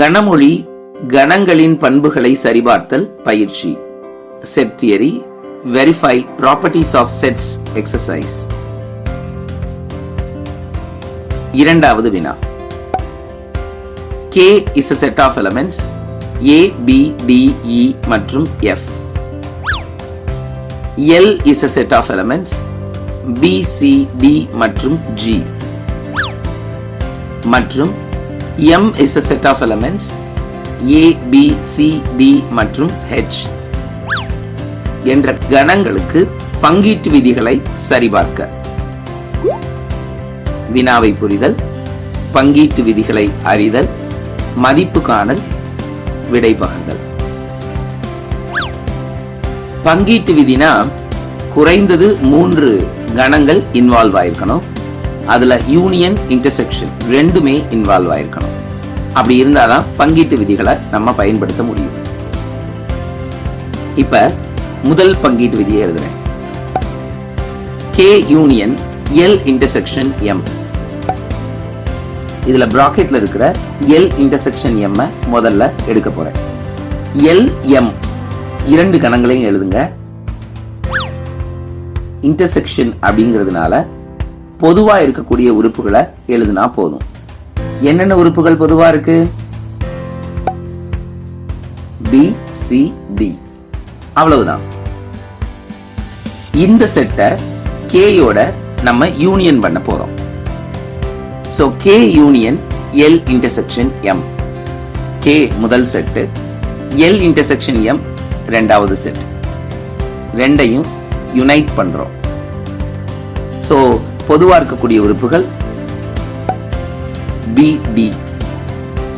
கனமொழி கணங்களின் பண்புகளை சரிபார்த்தல் பயிற்சி. Set theory verify properties of sets exercise இரண்டாவது வினா. K is a set of elements A B D மற்றும் F L is a set of elements B C D மற்றும் G மற்றும் M is a set of elements. A, B, C, D மற்றும் H. என்ற கணங்களுக்கு பங்கீட்டு விதிகளை சரிபார்க்க. வினாவை புரிதல் பங்கீட்டு விதிகளை அறிதல் மதிப்பு காணல் விடை பகர்தல். பங்கீட்டு விதினா குறைந்தது மூன்று கணங்கள் இன்வால்வ் ஆயிருக்கணும். அதுல யூனியன் இன்டர்செக்ஷன் ரெண்டுமே இன்வால்வ் ஆயிருக்கணும். அப்படி இருந்தாதான் பங்கீட்டு விதிகளை நம்ம பயன்படுத்த முடியும். இப்ப முதல் பங்கீட்டு விதியை எழுதுறேன். K union L intersection M இதுல பிராக்கெட்ல இருக்கிற எல் இன்டர்செக்ஷன் எம் முதல்ல எடுக்க போறேன். எல் எம் இரண்டு கணங்களையும் எழுதுங்க. இன்டர்செக்ஷன் அப்படிங்கிறதுனால பொதுவா இருக்கக்கூடிய உறுப்புகளை எழுதுனா போதும். என்னென்ன உறுப்புகள் பொதுவா இருக்கு? பி சி டி அவ்வளவுதான். இந்த செட்டை கேயோட நம்ம யூனியன் பண்ண போறோம். So K union L intersection M K முதல் செட்டு எல் இன்டர்செக்ஷன் எம் ரெண்டாவது செட் ரெண்டையும் யுனைட் பண்றோம். ஸோ பொதுவாக இருக்கக்கூடிய உறுப்புகள் பிடி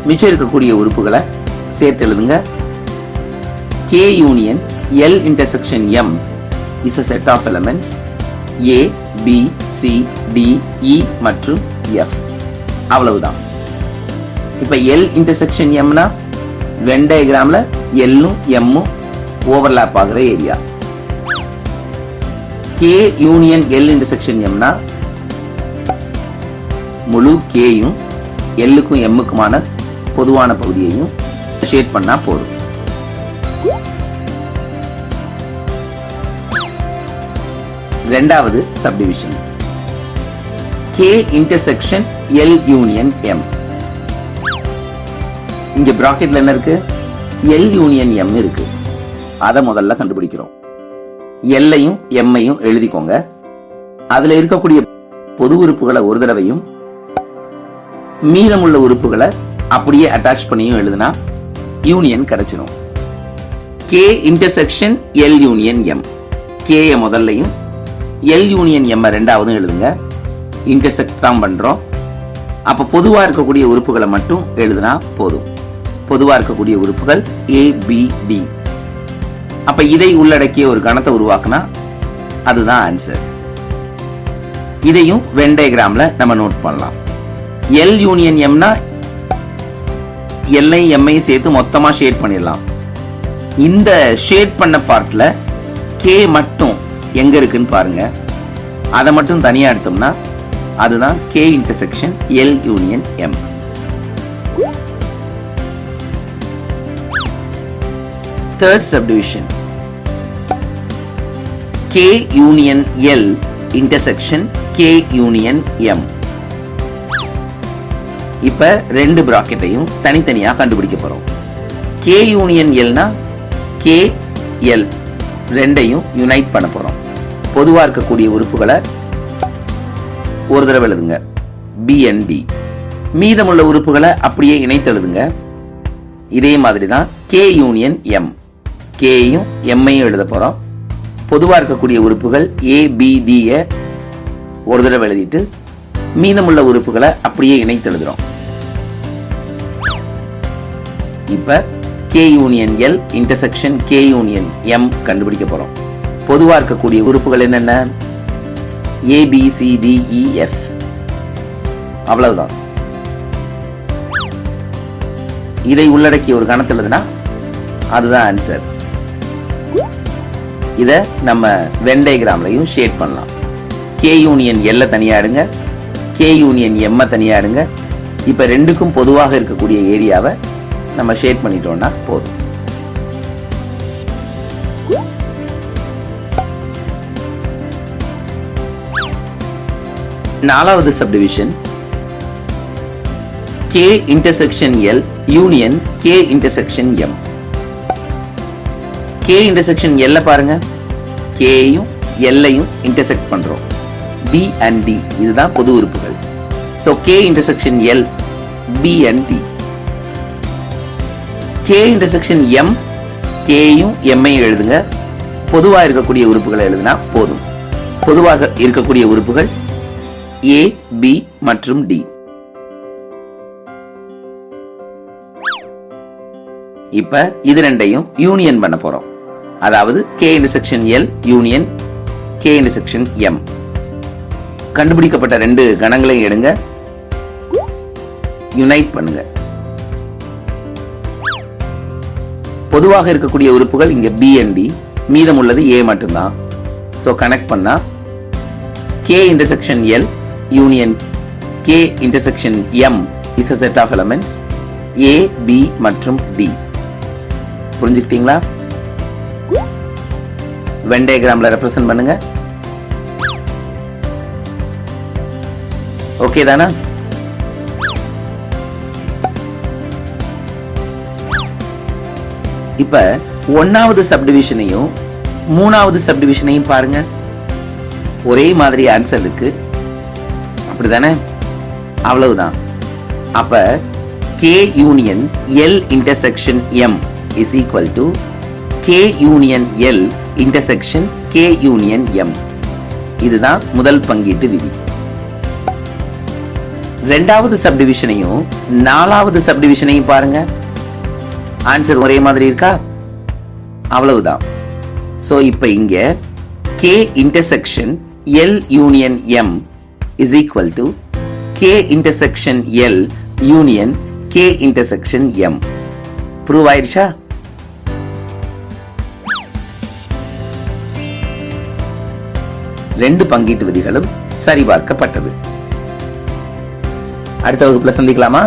மிச்சம் இருக்கக்கூடிய உறுப்புகளை சேர்த்து எழுதுங்க. K union L intersection M is a set of elements A B C D E மற்றும் எஃப் அவ்வளவுதான். இப்போ எல் இன்டர்செக்ஷன் எம்னா வென் டயக்ராம்ல எல்லும் எம்மும் ஓவர்லாப் ஆகிற area K union L intersection எம்னா முழு கேயும் எல்லுக்கும் எம்முக்குமான பொதுவான பகுதியையும் ஷேட் பண்ணால் போதும். ரெண்டாவது subdivision K intersection L union M இங்க ப்ராக்கெட்ல என்ன இருக்கு? எல் யூனியன் எம் இருக்கு. அதை முதல்ல கண்டுபிடிக்கிறோம். எல்லையும் எம்மையும் எழுதிக்கோங்க. அதுல இருக்கக்கூடிய பொது உறுப்புகளை ஒரு தடவையும் மீதமுள்ள உறுப்புகளை அப்படியே அட்டாச் பண்ணியும் எழுதுனா யூனியன் கிடைச்சிடும் K intersection L union M K முதல்லையும் L union M ரெண்டாவதும் எழுதுங்க. இன்டர்செக்ட் தான் பண்ணுறோம் அப்போ பொதுவாக இருக்கக்கூடிய உறுப்புகளை மட்டும் எழுதுனா போதும். பொதுவாக இருக்கக்கூடிய உறுப்புகள் ஏ பி டி அப்போ இதை உள்ளடக்கிய ஒரு கணத்தை உருவாக்குனா அதுதான் ஆன்சர் இதையும் வென் டயக்ராம்ல நம்ம நோட் பண்ணலாம். எல் யூனியன் எம்னா எல்ஐ எம்ஐ சேர்த்து மொத்தமாக ஷேட் பண்ணிடலாம். இந்த ஷேட் பண்ண பார்ட்டில் கே மட்டும் எங்கே இருக்குன்னு பாருங்கள் அதை மட்டும் தனியாக எடுத்தோம்னா அதுதான் K intersection L union M third subdivision K union L intersection K union M இப்போ ரெண்டு ப்ராக்கெட்டையும் தனித்தனியாக கண்டுபிடிக்க போகிறோம் கே யூனியன் எல்னா கே எல் ரெண்டையும் யுனைட் பண்ண போகிறோம் பொதுவாக இருக்கக்கூடிய உறுப்புகளை ஒரு தடவை எழுதுங்க. பிஎன்பி மீதமுள்ள உறுப்புகளை அப்படியே இணைத்து எழுதுங்க. இதே மாதிரி தான் கே யூனியன் எம் கேயும் எம்ஐயும் எழுத போகிறோம் பொதுவாக இருக்கக்கூடிய உறுப்புகள் ஏ ஒரு தடவை எழுதிட்டு மீதமுள்ள உறுப்புகளை அப்படியே இணைத்து எழுதுகிறோம் இப்ப K union L intersection K union M கண்டுபிடிக்க போகிறோம் பொதுவா இருக்கக்கூடிய உறுப்புகள் என்னென்ன? A B C D E F அவ்வளவுதான். இதை உள்ளடக்கிய ஒரு கணத்தில் இருந்ததுன்னா அதுதான் ஆன்சர் இத நம்ம வெண்டைகிராம்லையும் ஷேட் பண்ணலாம். கே யூனியன் எல்ல தனியா எடுங்க. கே யூனியன் எம்ம தனியா எடுங்க. இப்ப ரெண்டுக்கும் பொதுவாக இருக்கக்கூடிய ஏரியாவை நம்ம ஷேட் பண்ணிட்டோம்னா போதும். நாலாவது subdivision K intersection L union K intersection M K intersection எல்ல பாருங்க. கேயும் எல்லையும் இன்டர்செக்ட் பண்றோம். பி அண்ட் டி இதுதான் பொது உறுப்புகள். So K intersection L B and D K intersection M கேயும் எம்மையும் எழுதுங்க. பொதுவாக இருக்கக்கூடிய உறுப்புகளை எழுதுனா போதும். பொதுவாக இருக்கக்கூடிய உறுப்புகள் ஏ பி மற்றும் டி இப்ப இது ரெண்டையும் யூனியன் பண்ண போறோம். அதாவது K intersection L union K intersection M கண்டுபிடிக்கப்பட்ட ரெண்டு கணங்களையும் எடுங்க. யுனைட் பண்ணுங்க. பொதுவாக இருக்கக்கூடிய உறுப்புகள் இங்கே பி அண்ட் டி மீதம் உள்ளது ஏ மட்டும்தான். ஸோ கனெக்ட் பண்ணா K intersection L union K intersection M is a set of elements A B மற்றும் டி புரிஞ்சுக்கிட்டீங்களா? வென் ரெப்ரசன்ட் பண்ணுங்க. ஓகே தானா? இப்ப ஒன்னாவது சப்டிவிஷனையும் மூணாவது சப்டிவிஷனையும் பாருங்க. ஒரே மாதிரி ஆன்சர் இருக்கு. அப்படிதானே? அவ்வளவுதான். அப்ப K union L intersection M is equal to K union L intersection K union M இதுதான் முதல் பங்கீட்டு விதி. ரெண்டாவது சப்டிவிஷனையும் நாலாவது சப்டிவிஷனையும் பாருங்க. ஆன்சர் ஒரே மாதிரி இருக்கா? அவ்வளவுதான். சோ இப்ப இங்க K intersection L union M is equal to K intersection L union K intersection M prove ஆயிடுச்சா ரெண்டு பங்கீட்டு விதிகளும் சரிபார்க்கப்பட்டது. அடுத்த வகுப்புல சந்திக்கலாமா?